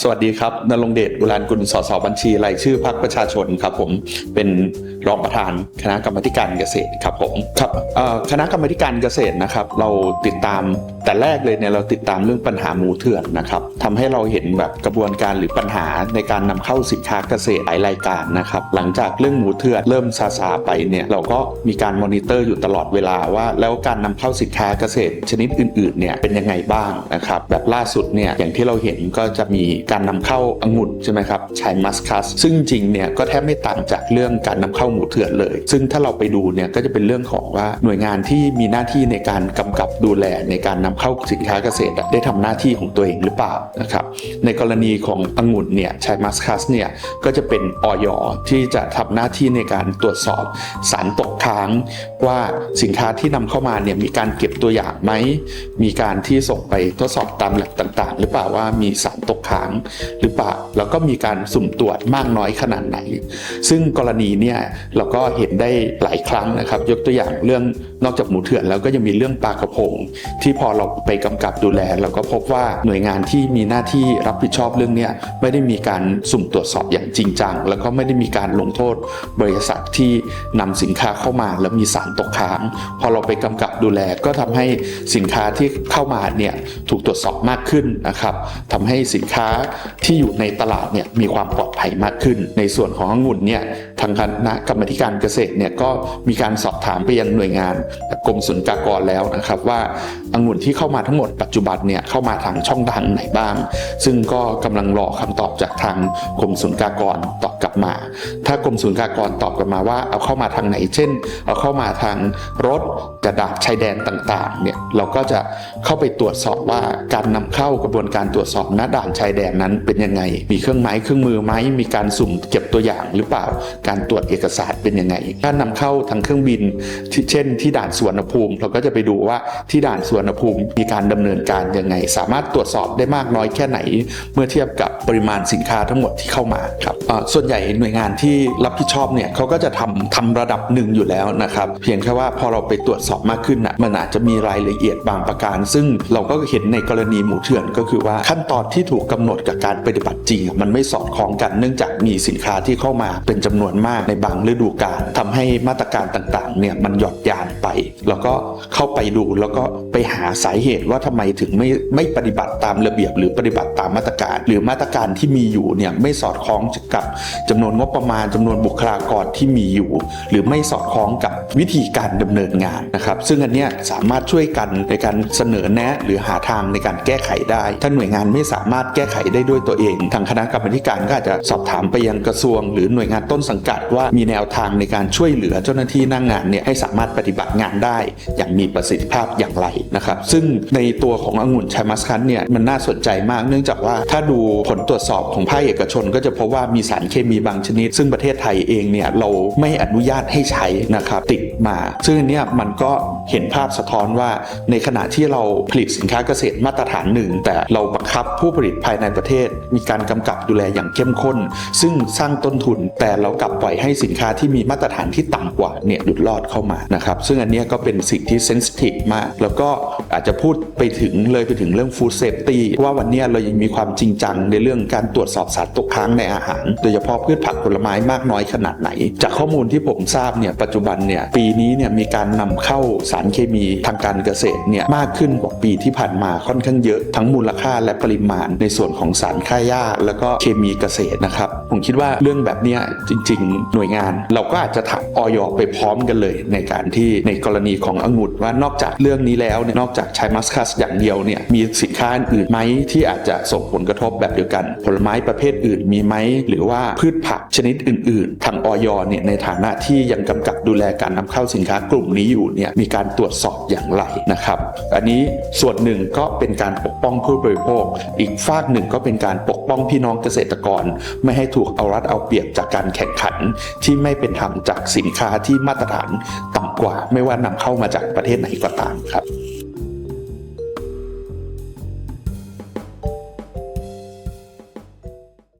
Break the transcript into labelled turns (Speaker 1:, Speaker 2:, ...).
Speaker 1: สวัสดีครับนรงเดช อุรานกุล สสบัญชีรายชื่อพรรคประชาชนครับผม เป็นรองประธานคณะกรรมการเกษตรครับผม ครับคณะกรรมการเกษตรนะครับ เราติดตาม แต่แรกเลยเนี่ยเราติดตามเรื่องปัญหาหมูเถื่อนนะครับทำให้เราเห็นแบบกระบวนการหรือปัญหาในการนำเข้าสินค้าเกษตรหลายรายการนะครับ หลังจากเรื่องหมูเถื่อนเริ่มซาซาไปเนี่ยเราก็มีการมอนิเตอร์อยู่ตลอดเวลาว่า แล้วการนำเข้าสินค้าเกษตร ชนิดอื่นๆเนี่ยเป็นยังไงบ้างนะครับแบบล่าสุดเนี่ยอย่างที่เราเห็นก็จะมีการนำเข้าองุ่นใช่ไหมครับชายมัสคัสซึ่งจริงเนี่ยก็แทบไม่ต่างจากเรื่องการนำเข้าหมูเถื่อนเลย ซึ่งถ้าเราไปดูเนี่ยก็จะเป็นเรื่องของว่าหน่วยงานที่มีหน้าที่ในการกำกับดูแลในการนำเข้าสินค้าเกษตรได้ทำหน้าที่ของตัวเองหรือเปล่านะครับในกรณีขององุ่นเนี่ยชายมัสคัสเนี่ยก็จะเป็นออยที่จะทำหน้าที่ในการตรวจสอบสารตกค้างว่าสินค้าที่นำเข้ามาเนี่ยมีการเก็บตัวอย่างไหม มีการที่ส่งไปทดสอบตามแลบต่าง ๆ หรือเปล่าว่ามีสารตกค้างหรือเปล่า แล้วก็มีการสุ่มตรวจมากน้อยขนาดไหน ซึ่งกรณีเนี่ยเราก็เห็นได้หลายครั้งนะครับ ยกตัวอย่างเรื่องนอกจากหมูเถื่อนแล้วก็ยังมีเรื่องปลากระพงที่พอเราไปกำกับดูแลเราก็พบว่าหน่วยงานที่มีหน้าที่รับผิดชอบเรื่องนี้ไม่ได้มีการสุ่มตรวจสอบอย่างจริงจัง แล้วก็ไม่ได้มีการลงโทษบริษัทที่นำสินค้าเข้ามาแล้วมีสารตกค้าง พอเราไปกำกับดูแลก็ทำให้สินค้าที่เข้ามาเนี่ยถูกตรวจสอบมากขึ้นนะครับทำให้สินค้าที่อยู่ในตลาดเนี่ยมีความปลอดภัยมากขึ้น ในส่วนขององุ่นเนี่ยทางคณะกรรมธิการเกษตรเนี่ยก็มีการสอบถามไปยังหน่วยงานกรมศุลกากรแล้วนะครับว่าองุ่นที่เข้ามาทั้งหมดปัจจุบันเนี่ยเข้ามาทางช่องทางไหนบ้าง ซึ่งก็กำลังรอคำตอบจากทางกรมศุลกากรตอบกลับมา ถ้ากรมศุลกากรตอบกลับมาว่าเอาเข้ามาทางไหน เช่น เอาเข้ามาทางรถกระดาษชายแดนต่างๆเนี่ยเราก็จะเข้าไปตรวจสอบว่าการนำเข้ากระบวนการตรวจสอบณด่านชายแดนนั้นเป็นยังไง มีเครื่องไม้เครื่องมือไหมมีการสุ่มเก็บตัวอย่างหรือเปล่า การตรวจเอกสารเป็นยังไงถ้านำเข้าทางเครื่องบินที่เช่น ที่ด่านสวรรณภูมิ เราก็จะไปดูว่าที่ด่านสวรรณภูมิมีการดำเนินการยังไง สามารถตรวจสอบได้มากน้อยแค่ไหน เมื่อเทียบกับปริมาณสินค้าทั้งหมดที่เข้ามาครับส่วนใหญ่หน่วยงานที่รับผิดชอบเนี่ยเขาก็จะทำทำระดับหนึ่งอยู่แล้วนะครับเพียงแค่ว่าพอเราไปตรวจสอบมากขึ้นนะมันอาจจะมีรายละเอียดบางประการ ซึ่งเราก็เห็นในกรณีหมูเถื่อนก็คือว่าขั้นตอนที่ถูกกำหนดกับการปฏิบัติจริง มันไม่สอดคล้องกันเนื่องจากมีสินค้าที่เข้ามาเป็นจำนวนมากในบางฤดูกาลทำให้มาตรการต่างๆเนี่ยมันหยอดยานไป แล้วก็เข้าไปดูแล้วก็ไปหาสาเหตุว่าทำไมถึงไม่ไม่ปฏิบัติตามระเบียบ หรือปฏิบัติตามมาตรการ หรือมาตรการที่มีอยู่เนี่ยไม่สอดคล้องกับจำนวนงบประมาณจำนวนบุคลากรที่มีอยู่ หรือไม่สอดคล้องกับวิธีการดำเนินงานนะครับ ซึ่งอันเนี้ยสามารถช่วยกันในการเสนอแนะ หรือหาทางในการแก้ไขได้ ถ้าหน่วยงานไม่สามารถแก้ไขได้ด้วยตัวเอง ทางคณะกรรมการก็อาจจะสอบถามไปยังกระทรวง หรือหน่วยงานต้นสังกัดว่ามีแนวทางในการช่วยเหลือเจ้าหน้าที่น้างงานเนี่ยให้สามารถปฏิบัติงานได้ อย่างมีประสิทธิภาพอย่างไรนะครับซึ่งึ่งในตัวขององุ่นชามัสคันเนี่ยมันน่าสนใจมาก เนื่องจากว่าถ้าดูผลตรวจสอบของภาคเอกชน ก็จะพบว่ามีสารเคมีบางชนิด ซึ่งประเทศไทยเองเนี่ยเราไม่อนุญาตให้ใช้นะครับติดมา ซึ่งอันเนี่ยมันก็เห็นภาพสะท้อนว่าในขณะที่เราผลิตสินค้าเกษตรมาตรฐานหนึ่ง แต่เราบังคับผู้ผลิตภายในประเทศ มีการกำกับดูแลอย่างเข้มข้น ซึ่งสร้างต้นทุน แต่เรากลับปล่อยให้สินค้าที่มีมาตรฐานที่ต่ำกว่าเนี่ยหลุดรอดเข้ามานะครับซึ่งอันนี้ก็เป็นสิ่งที่เซนซิทีฟมากแล้วก็ อาจจะพูดไปถึงเลยไปถึงเรื่องฟู้ดเซฟตี้ว่าวันนี้เรายังมีความจริงจังในเรื่องการตรวจสอบสารตกค้างในอาหาร โดยเฉพาะพืชผักผลไม้มากน้อยขนาดไหน จากข้อมูลที่ผมทราบเนี่ยปัจจุบันเนี่ยปีนี้เนี่ยมีการนำเข้าสารเคมีทางการเกษตรเนี่ยมากขึ้นกว่าปีที่ผ่านมาค่อนข้างเยอะทั้งมูลค่าและปริมาณ ในส่วนของสารฆ่าหญ้า แล้วก็เคมีเกษตรนะครับผมคิดว่าเรื่องแบบนี้จริง ๆ หน่วยงาน เราก็อาจจะถามออยไปพร้อมกันเลย ในการที่ในกรณีขององุ่นว่านอกจากเรื่องนี้แล้วเนี่ยนอกจากใช้มัสคัสอย่างเดียวเนี่ยมีสินค้าอื่นไหมที่อาจจะส่งผลกระทบแบบเดียวกัน ผลไม้ประเภทอื่นมีไหมหรือว่าพืชผักชนิดอื่น ๆ ทางออยเนี่ยในฐานะที่ยังกำกับดูแลการนำเข้าสินค้ากลุ่มนี้อยู่เนี่ยมีการตรวจสอบอย่างไรนะครับอันนี้ส่วนหนึ่งก็เป็นการปกป้องผู้บริโภค อีกฝากหนึ่งก็เป็นการปกป้องพี่น้องเกษตรกร ไม่ให้ถูกเอารัดเอาเปรียบจากการแข่งขันที่ไม่เป็นธรรมจากสินค้าที่มาตรฐานต่ำกว่า ไม่ว่านำเข้ามาจากประเทศไหนก็ตามครับ